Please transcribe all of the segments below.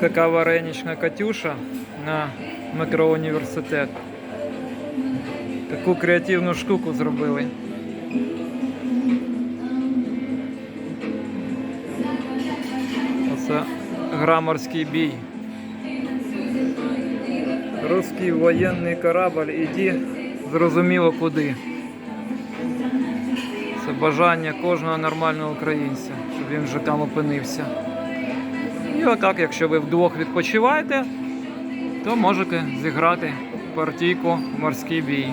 Така варенична Катюша на микроуніверситет. Таку креативну штуку зробили. Оце граморський бій. Русський воєнний корабль, іди зрозуміло куди. Це бажання кожного нормального українця, щоб він вже там опинився. І отак, якщо ви вдвох відпочиваєте, то можете зіграти партійку морський бій.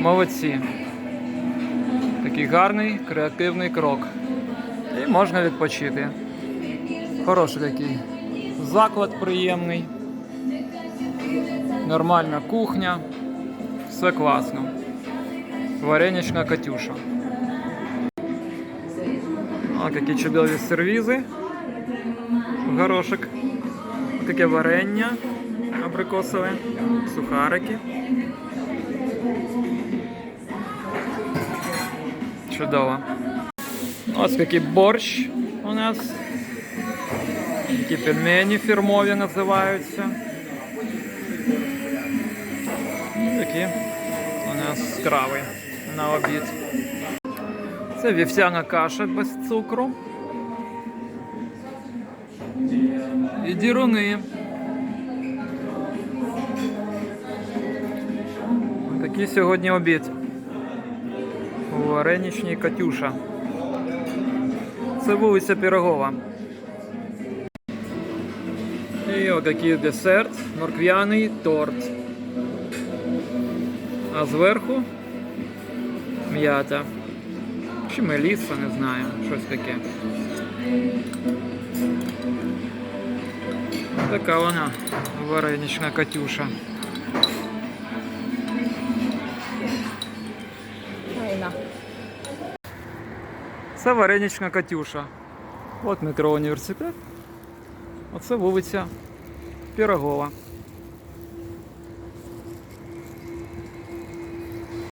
Молодці. Такий гарний креативний крок. І можна відпочити. Хороший такий заклад приємний. Нормальна кухня. Все класно. Варенична Катюша. О, які чудові сервізи. Горошок. Таке варення абрикосове, сухарики. Чудово. Ось такий борщ у нас. Такі пельмені фірмові називаються. Такі у нас страви на обід. Це вівсяна каша без цукру. І діруни. Такий сьогодні обід. У вареничній Катюша. Це вулиця Пірогова. І отакий десерт, морквяний торт. А зверху м'ята. Чи меліса, не знаю, щось таке. Така вона варенична Катюша. Це варенична Катюша. От метро університет. Оце вулиця Пірогова.